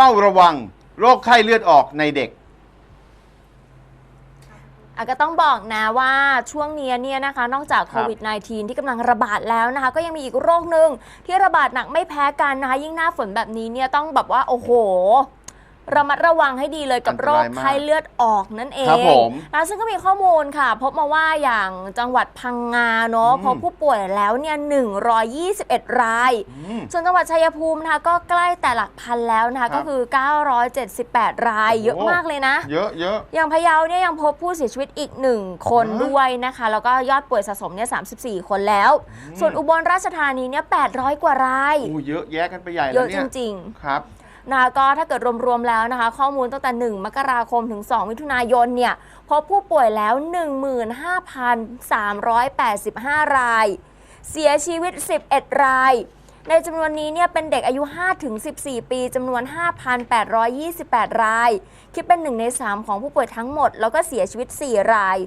เฝ้าระวังโรคไข้เลือดออกในเด็ก อะก็ต้องบอกนะว่าช่วงนี้เนี่ยนะคะ นอกจากคโควิด -19 ที่กำลังระบาดแล้วนะคะ ก็ยังมีอีกโรคหนึ่งที่ระบาดหนักไม่แพ้กันนะคะ ยิ่งหน้าฝนแบบนี้เนี่ยต้องแบบว่า โอ้โห ระมัดระวังให้ดีเลยกับอันตโรราคยมากไข้เลือดออกนั่นเองครับผมนะซึ่งก็มีข้อมูลค่ะ พบมาว่าอย่างจังหวัดพังงาเนาะอืมพบผู้ป่วยแล้วเนี่ย121 รายอืมส่วนจังหวัดชัยภูมินะคะก็ใกล้แต่หลักพันแล้วนะครัคะบก็คือ 978 รายโอ้โหเยอะมากเลยนะ เยอะเยอะอย่างพะเยาเนี่ยยังพบผู้เสียชีวิตอีกหนึ่งคนอ๋อด้วยนะคะ แล้วก็ยอดป่วยสะสมเนี่ย34 คนแล้ว ส่วนอุบลราชธานีเนี่ย800 กว่ารายอู้เยอะแยะกันไปใหญ่เยแล้วอะเนี่จยริงครับๆ นะคะก็ถ้าเกิดรวมๆแล้วนะคะ ข้อมูลตั้งแต่ 1 มกราคมถึง 2 มิถุนายนเนี่ยพบผู้ป่วยแล้ว 15,385 ราย เสียชีวิต 11 ราย ในจำนวนนี้เนี่ยเป็นเด็กอายุ 5-14 ปีจำนวน 5,828 ราย คิดเป็น 1 ใน 3 ของผู้ป่วยทั้งหมด แล้วก็เสียชีวิต 4 ราย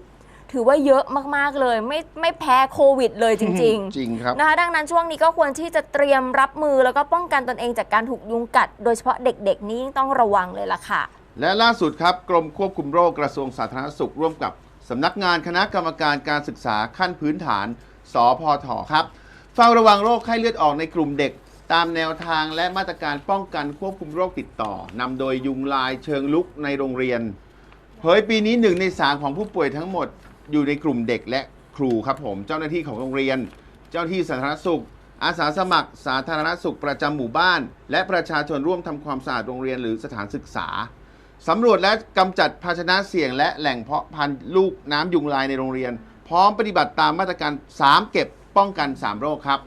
ถือว่าเยอะมากๆเลย ไม่ไม่แพ้โควิดเลยจริงจริงครับๆนะคะดังนั้นช่วงนี้ก็ควรที่จะเตรียมรับมือแล้วก็ป้องกันตนเองจากการถูกยุงกัด โดยเฉพาะเด็กๆ นี่ยิ่งต้องระวังเลยล่ะค่ะ และล่าสุดครับกรมควบคุมโรคกระทรวงสาธารณสุขร่วมกับสำนักงานคณะกรรมการการศึกษาขั้นพื้นฐาน สพทครับเฝ้าระวังโรคไข้เลือดออกในกลุ่มเด็ก ตามแนวทางและมาตรการป้องกันควบคุมโรคติดต่อนำโดยยุงลายเชิงลุกในโรงเรียน เผยปีนี้หนึ่งในสามของผู้ป่วยทั้งหมด อยู่ในกลุ่มเด็กและครูครับผม เจ้าหน้าที่ของโรงเรียน เจ้าหน้าที่สาธารณสุข อาสาสมัคร สาธารณสุขประจำหมู่บ้าน และประชาชนร่วมทำความสะอาดโรงเรียนหรือสถานศึกษาสำรวจและกำจัดภาชนะเสี่ยง และแหล่งเพาะพันธุ์ลูกน้ำยุงลายในโรงเรียน พร้อมปฏิบัติตามมาตรการ 3 เก็บป้องกัน 3 โรคครับ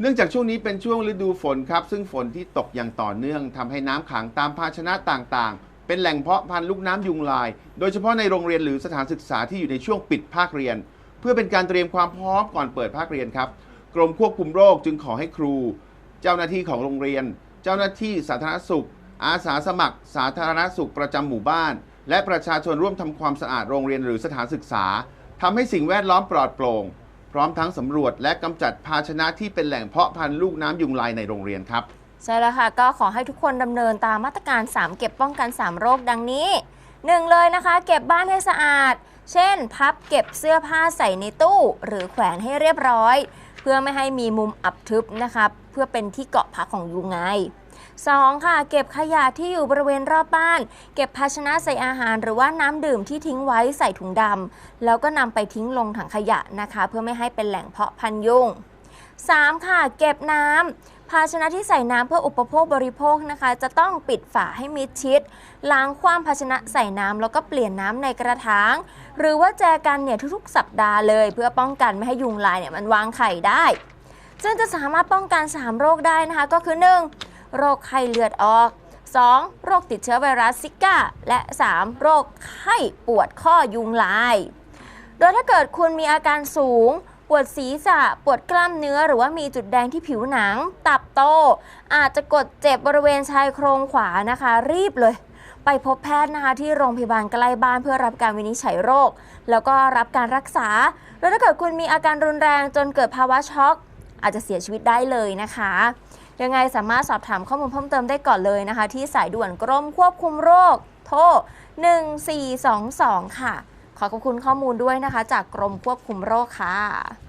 เนื่องจากช่วงนี้เป็นช่วงฤดูฝนครับ ซึ่งฝนที่ตกอย่างต่อเนื่องทำให้น้ำขังตามภาชนะต่างๆ เป็นแหล่งเพาะพันธุ์ลูกน้ำยุงลาย โดยเฉพาะในโรงเรียนหรือสถานศึกษาที่อยู่ในช่วงปิดภาคเรียน เพื่อเป็นการเตรียมความพร้อมก่อนเปิดภาคเรียนครับ กรมควบคุมโรคจึงขอให้ครู เจ้าหน้าที่ของโรงเรียน เจ้าหน้าที่สาธารณสุข อาสาสมัคร สาธารณสุขประจำหมู่บ้าน และประชาชนร่วมทำความสะอาดโรงเรียนหรือสถานศึกษาทำให้สิ่งแวดล้อมปลอดโปร่งพร้อมทั้งสำรวจและกำจัดภาชนะที่เป็นแหล่งเพาะพันธุ์ลูกน้ำยุงลายในโรงเรียนครับ ใช่แล้วค่ะ ก็ขอให้ทุกคนดำเนินตามมาตรการ 3 เก็บป้องกัน 3 โรคดังนี้ 1 เลยนะคะ เก็บบ้านให้สะอาด เช่น พับเก็บเสื้อผ้าใส่ในตู้ หรือแขวนให้เรียบร้อย เพื่อไม่ให้มีมุมอับทึบนะคะเพื่อเป็นที่เกาะพักของยุงไง 2. ค่ะ เก็บขยะที่อยู่บริเวณรอบบ้าน เก็บภาชนะใส่อาหาร หรือว่าน้ำดื่มที่ทิ้งไว้ใส่ถุงดำแล้วก็นำไปทิ้งลงถังขยะนะคะ เพื่อไม่ให้เป็นแหล่งเพาะพันยุง 3. ค่ะ เก็บน้ำภาชนะที่ใส่น้ำเพื่ออุปโภคบริโภคนะคะ จะต้องปิดฝาให้มิดชิด ล้างคว่ำภาชนะใส่น้ำแล้วก็เปลี่ยนน้ำในกระถาง หรือว่าแจกันเนี่ยทุกๆ สัปดาห์เลย เพื่อป้องกันไม่ให้ยุงลายเนี่ยมันวางไข่ได้ซึ่งจะสามารถป้องกัน 3 โรคได้นะคะ ก็คือ 1. โรคไข้เลือดออก 2. โรคติดเชื้อไวรัสซิก้า และ 3. โรคไข้ปวดข้อยุงลาย โดยถ้าเกิดคุณมีอาการสูง ปวดศีรษะ ปวดกล้ามเนื้อ หรือว่ามีจุดแดงที่ผิวหนัง ตับโต อาจจะกดเจ็บบริเวณชายโครงขวานะคะ รีบเลยไปพบแพทย์นะคะที่โรงพยาบาลใกล้บ้านเพื่อรับการวินิจฉัยโรค แล้วก็รับการรักษา แล้วถ้าเกิดคุณมีอาการรุนแรงจนเกิดภาวะช็อก อาจจะเสียชีวิตได้เลยนะคะ ยังไงสามารถสอบถามข้อมูลเพิ่มเติมได้ก่อนเลยนะคะ ที่สายด่วนกรมควบคุมโรค โทร 1422 ค่ะ ขอขอบคุณข้อมูลด้วยนะคะ จากกรมควบคุมโรคค่ะ